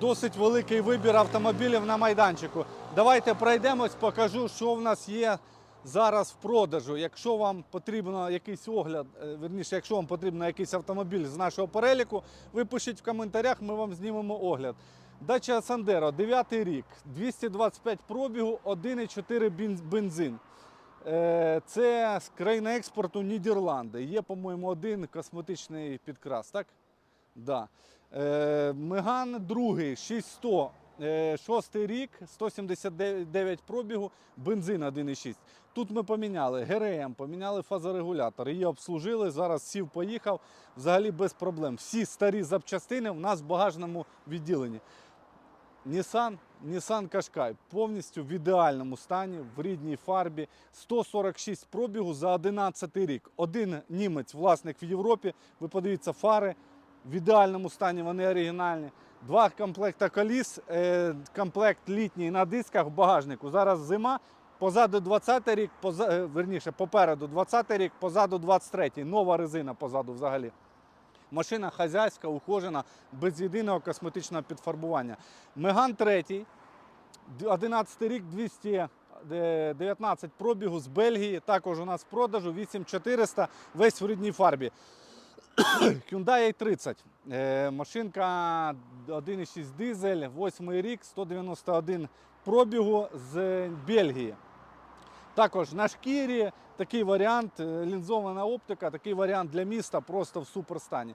Досить великий вибір автомобілів на майданчику. Давайте пройдемось, покажу, що в нас є зараз в продажу. Якщо вам потрібно якийсь огляд, е, верніше, якщо вам потрібно якийсь автомобіль з нашого переліку, ви пишіть в коментарях, ми вам знімемо огляд. Дача Сандеро, 9 рік, 225 пробігу, 1,4 бензин. Е, Це з країни експорту Нідерланди. Є, по-моєму, один косметичний підкрас, так? Да. Е, Меган другий, 6100, е, шостий рік, 179 пробігу, бензин 1,6. Тут ми поміняли ГРМ, поміняли фазорегулятор, її обслужили, зараз сів, поїхав, взагалі без проблем. Всі старі запчастини в нас в багажному відділенні. Nissan, Nissan Qashqai повністю в ідеальному стані, в рідній фарбі. 146 пробігу за 11 рік. Один німець, власник в Європі. Ви подивіться, фари в ідеальному стані, вони оригінальні. Два комплекта коліс, е, комплект літній на дисках в багажнику. Зараз зима. Позаду 20-й рік, поза, е, верніше, попереду 20-й рік, позаду 23 Нова резина позаду взагалі. Машина хазяйська, ухожена, без єдиного косметичного підфарбування. Меган 3, 11 рік, 219 пробігу з Бельгії. Також у нас в продажу 8400, весь в рідній фарбі. Hyundai i30. Е, машинка 1,6 дизель, 8 рік, 191 пробігу з Бельгії. Також на шкірі такий варіант, е, лінзована оптика, такий варіант для міста просто в суперстані.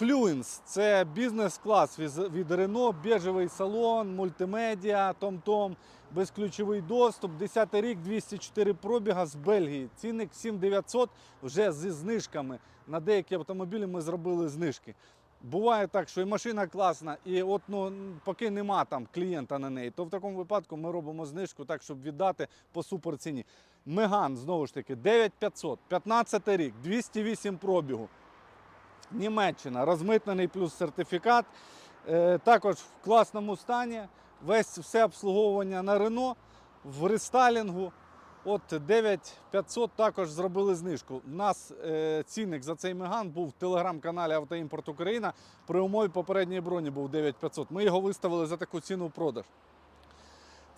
Fluence – це бізнес-клас від- Renault, біжевий салон, мультимедіа, том-том, безключовий доступ. 10 рік, 204 пробіга з Бельгії. Цінник 7900 вже зі знижками. На деякі автомобілі ми зробили знижки. Буває так, що і машина класна, і от ну поки нема там клієнта на неї, то в такому випадку ми робимо знижку так, щоб віддати по суперціні. Меган, знову ж таки, 9500, 15 рік, 208 пробігу. Німеччина, розмитнений плюс сертифікат. Е, також в класному стані. Весь все обслуговування на Рено в рестайлінгу. От 9500 також зробили знижку. У нас е, цінник за цей меган був в телеграм-каналі Автоімпорт Україна. При умові попередньої броні був 9500. Ми його виставили за таку ціну в продаж.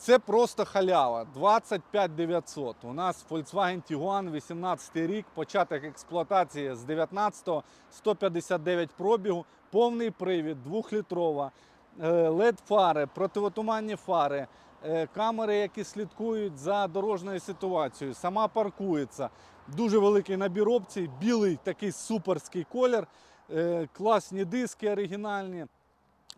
Це просто халява. 25 900. У нас Volkswagen Tiguan, 18 рік, початок експлуатації з 19-го, 159 пробігу, повний привід, 2-літрова, led фари, противотуманні фари, е, камери, які слідкують за дорожньою ситуацією, сама паркується. Дуже великий набір опцій, білий такий суперський колір, е, класні диски оригінальні.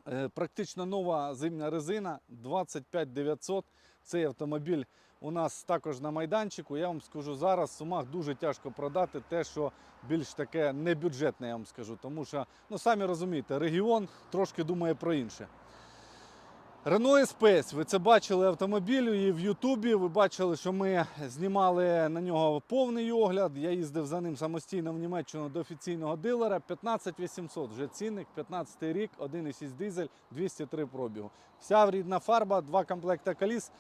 Е, Практично нова зимня резина 25 900. Цей автомобіль у нас також на майданчику. Я вам скажу зараз в сумах дуже тяжко продати те, що більш таке небюджетне, я вам скажу. Тому що, ну самі розумієте, регіон трошки думає про інше. Renault Espace, ви це бачили автомобіль і в Ютубі. Ви бачили, що ми знімали на нього повний огляд. Я їздив за ним самостійно в Німеччину до офіційного дилера. 15 800 вже цінник, 15 рік, 1,6 дизель, 203 пробігу. Вся рідна фарба, два комплекти коліс.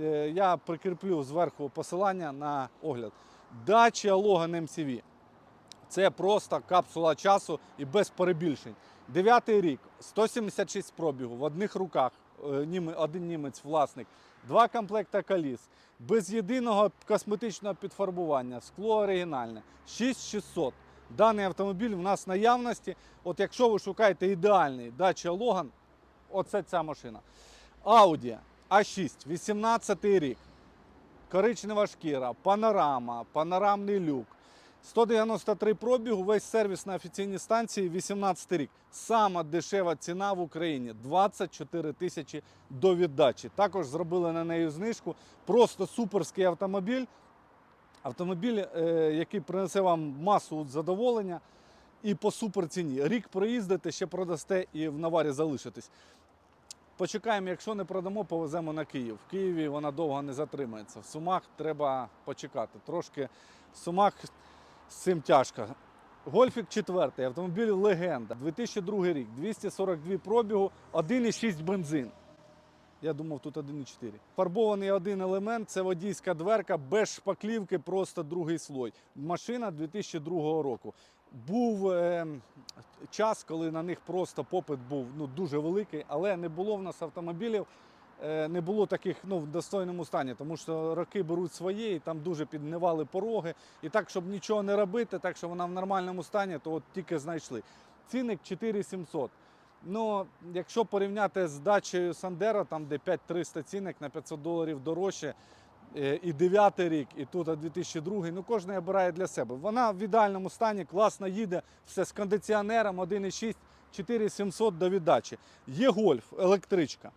Е, Я прикріплю зверху посилання на огляд. Дача Logan MCV. Це просто капсула часу і без перебільшень. Дев'ятий рік, 176 пробігу в одних руках. Е, Один німець власник, два комплекта коліс, без єдиного косметичного підфарбування, скло оригінальне, 6600. Даний автомобіль в нас наявності. От якщо ви шукаєте ідеальний Dacia Logan, оце ця машина. Audi A6, 18 рік. Коричнева шкіра, панорама, панорамний люк. 193 пробігу, весь сервіс на офіційній станції, 18 рік. Сама дешева ціна в Україні 24 тисячі до віддачі. Також зробили на неї знижку. Просто суперський автомобіль. Автомобіль, е, який принесе вам масу задоволення і по суперціні. Рік проїздите, ще продасте і в наварі залишитесь. Почекаємо, якщо не продамо, повеземо на Київ. В Києві вона довго не затримається. В Сумах треба почекати. Трошки в Сумах з цим тяжко. Гольфік 4, автомобіль легенда. 2002 рік, 242 пробігу, 1,6 бензин. Я думав, тут 1,4. Фарбований один елемент це водійська дверка без шпаклівки, просто другий слой. Машина 2002 року. Був е, час, коли на них просто попит був ну, дуже великий, але не було в нас автомобілів, не було таких ну, в достойному стані, тому що роки беруть своє, і там дуже підгнивали пороги. І так, щоб нічого не робити, так що вона в нормальному стані, то от тільки знайшли. Цінник 4700. Ну, якщо порівняти з дачею Сандера, там де 5300 цінник на 500 доларів дорожче, е, і 9 рік, і тут 2002, ну кожен обирає для себе. Вона в ідеальному стані, класно їде, все з кондиціонером 1,6, 4700 до віддачі. Є гольф, електричка.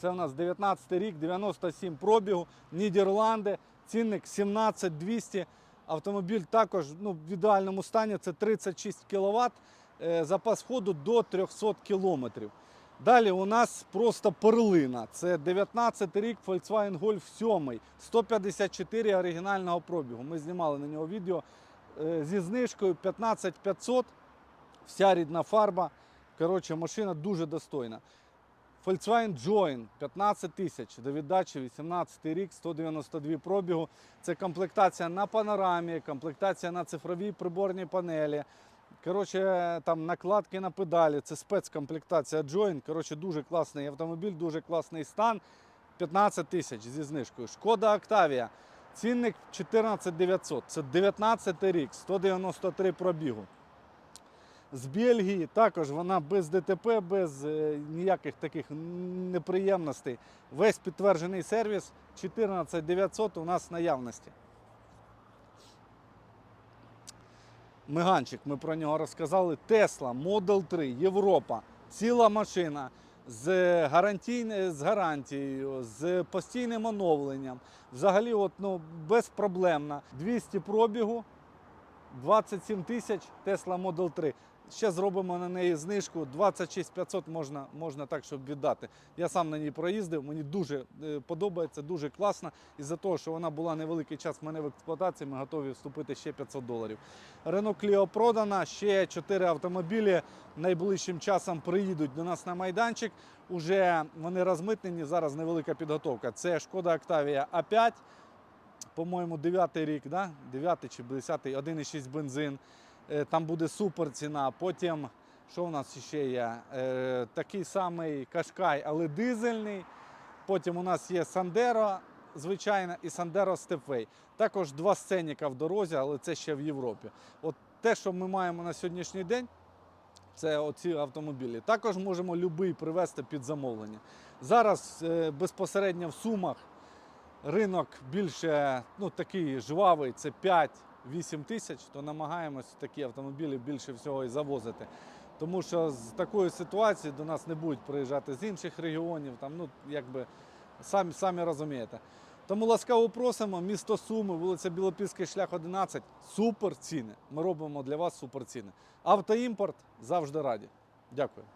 Це у нас 19 рік, 97 пробігу, Нідерланди, цінник 17200. Автомобіль також ну, в ідеальному стані це 36 кВт, е, запас ходу до 300 км. Далі у нас просто перлина. Це 19 рік Volkswagen Golf 7, 154 оригінального пробігу. Ми знімали на нього відео е, зі знижкою 15500, вся рідна фарба. Коротше, машина дуже достойна. Volkswagen Join 15 тисяч до віддачі 18 рік, 192 пробігу. Це комплектація на панорамі, комплектація на цифровій приборній панелі. Коротше, там накладки на педалі, це спецкомплектація Join. Коротше, дуже класний автомобіль, дуже класний стан. 15 тисяч зі знижкою. Шкода Octavia. Цінник 14 900. Це 19 рік, 193 пробігу. З Бельгії також вона без ДТП, без е, ніяких таких неприємностей. Весь підтверджений сервіс 14 900 у нас в наявності. Меганчик, ми про нього розказали. Тесла, Model 3, Європа, ціла машина з, гарантійне- з гарантією, з постійним оновленням. Взагалі, от, ну, безпроблемна. 200 пробігу, 27 тисяч Tesla Model 3. Ще зробимо на неї знижку 26 500 можна, можна так, щоб віддати. Я сам на ній проїздив, мені дуже е, подобається, дуже класно. Із-за того, що вона була невеликий час в мене в експлуатації, ми готові вступити ще 500 доларів. Renault Clio продана, ще 4 автомобілі найближчим часом приїдуть до нас на майданчик. Уже вони розмитнені, зараз невелика підготовка. Це Шкода Octavia A5, по-моєму, 9 рік, да? 9 чи 10, 1,6 бензин. Е, Там буде супер ціна. Потім, що в нас ще є? Е, Такий самий Кашкай, але дизельний. Потім у нас є Сандеро, звичайно, і Сандеро Степвей. Також два сценіка в дорозі, але це ще в Європі. От те, що ми маємо на сьогоднішній день, це оці автомобілі. Також можемо будь-який привезти під замовлення. Зараз е, безпосередньо в Сумах ринок більше ну, такий жвавий, це 5-8 тисяч, то намагаємось такі автомобілі більше всього і завозити. Тому що з такої ситуації до нас не будуть приїжджати з інших регіонів, там, ну, якби, самі, самі розумієте. Тому ласкаво просимо, місто Суми, вулиця Білопільський шлях 11. Супер ціни. Ми робимо для вас супер ціни. Автоімпорт завжди раді. Дякую.